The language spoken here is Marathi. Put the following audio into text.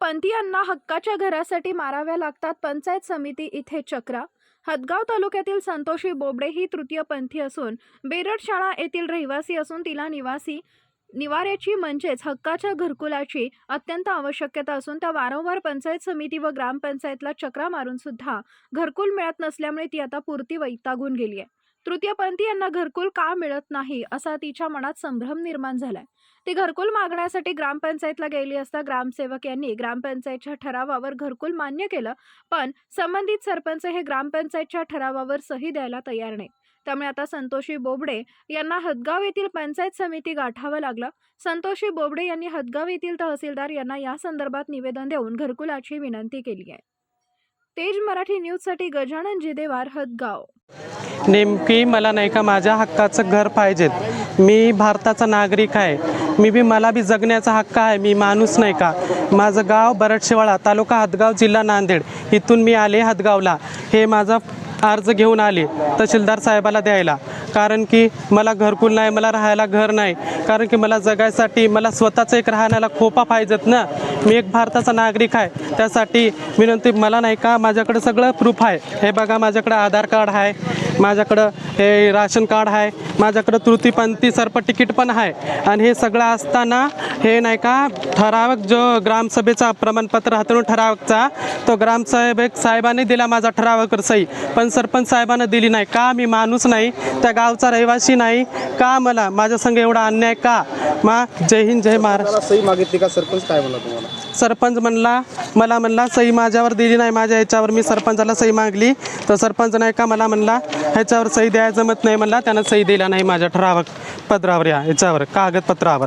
पंथीयांना हक्काच्या घरासाठी माराव्या लागतात. पंचायत समिती इथे चक्रा. हदगाव तालुक्यातील संतोषी बोबडे ही तृतीयपंथी असून बेरड शाळा येथील रहिवासी असून तिला निवासी निवाऱ्याची म्हणजेच हक्काच्या घरकुलाची अत्यंत आवश्यकता असून त्या वारंवार पंचायत समिती व ग्रामपंचायतला चक्रा मारून सुद्धा घरकुल मिळत नसल्यामुळे ती आता पुरती वैतागून गेली आहे. तृतीयपंथी यांना घरकुल का मिळत नाही? असा तिच्या मनात संभ्रम निर्माण झालाय. ती घरकुल मागण्यासाठी ग्रामपंचायतला गेली असता ग्रामसेवक यांनी ग्रामपंचायतच्या ठरावावर घरकुल मान्य केलं पण संबंधित सरपंच हे ग्रामपंचायतच्या ठरावावर सही द्यायला तयार नाही त्यामुळे आता संतोषी बोबडे यांना हदगाव येथील पंचायत समिती गाठावं लागलं. संतोषी बोबडे यांनी हदगाव येथील तहसीलदार यांना या संदर्भात निवेदन देऊन घरकुलाची विनंती केली आहे. तेज मराठी न्यूजसाठी गजानन जिदेवार हदगाव. नेमकी मला नाही का माझ्या हक्काचं घर पाहिजेत. मी भारताचा नागरिक आहे. मी बी मला बी जगण्याचा हक्क आहे. मी माणूस नाही का? माझं गाव बरडशेवाळा तालुका हदगाव जिल्हा नांदेड. इथून मी आले हदगावला. हे माझा अर्ज घेऊन आले तहसीलदार साहेबाला द्यायला. कारण की मला घरकुल नाही मला राहायला घर नाही. कारण की मला जगायसाठी मला स्वतःचं एक राहण्याला खोपा पाहिजेत ना. मी एक भारताचा नागरिक आहे. त्यासाठी विनंती मला नाही का माझ्याकडे सगळं प्रूफ आहे. हे बघा माझ्याकडे आधार कार्ड आहे. माझ्याकडं हे राशन कार्ड आहे माझ्याकडं तृतीपंथी सर्प तिकीट पण आहे. आणि हे सगळं असताना हे नाही का ठरावक जो ग्रामसभेचा प्रमाणपत्र हातून ठरावकचा तो ग्रामसाहेब एक साहेबांनी दिला माझा ठरावकर सही पण सरपंच साहेबांना दिली नाही. का मी माणूस नाही त्या गावचा रहिवासी नाही का मला माझ्या संग एवढा अन्याय का? मा जय हिंद जय महाराष्ट्र. सही मागितली का सरपंच? काय म्हणला तुम्हाला? सरपंच म्हणला मला म्हणला सही माझ्यावर दिली नाही माझ्या ह्याच्यावर मी सरपंचाला सही मागली. तर सरपंच नाही का मला म्हणला ह्याच्यावर सही द्यायला जमत नाही म्हणला त्यानं सही दिला नाही माझ्या ठरावक पत्रावर या ह्याच्यावर कागदपत्रावर.